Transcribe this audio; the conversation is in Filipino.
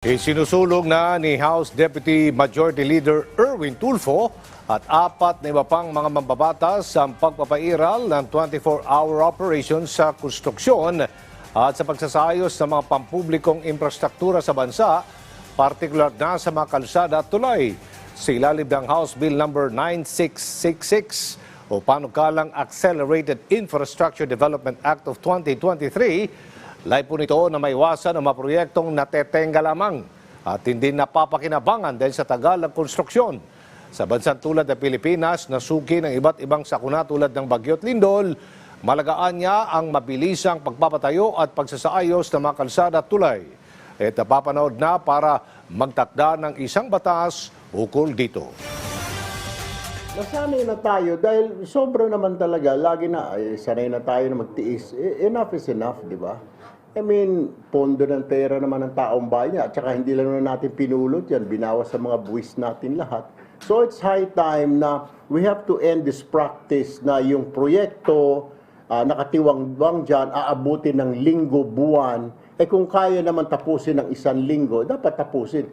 Isinusulong na ni House Deputy Majority Leader Erwin Tulfo at apat na iba pang mga mambabatas ang pagpapairal ng 24-hour operation sa konstruksyon at sa pagsasayos ng mga pampublikong infrastruktura sa bansa, partikular na sa mga kalsada at tulay. Sa ilalim ng House Bill number 9666 o panukalang Accelerated Infrastructure Development Act of 2023, Lay po nito na maiwasan ang mga proyektong natetenga lamang at hindi napapakinabangan dahil sa tagal ng konstruksyon. Sa bansang tulad ng Pilipinas, nasuki ng iba't ibang sakuna tulad ng Bagyo't Lindol, malagaan niya ang mabilisang pagpapatayo at pagsasaayos ng mga kalsada at tulay. At napapanood na para magtakda ng isang batas ukol dito. Nasanay na tayo dahil sobra naman talaga, lagi na, ay, sanay na tayo na magtiis. E- enough is enough, di ba? I mean, pondo ng pera naman ng taong bayan at saka hindi lang naman natin pinulot yan, binawas sa mga buwis natin lahat. So it's high time na we have to end this practice na yung proyekto ah, nakatiwang-wang dyan, aabutin ng linggo, buwan. Eh kung kaya naman tapusin ng isang linggo, dapat tapusin.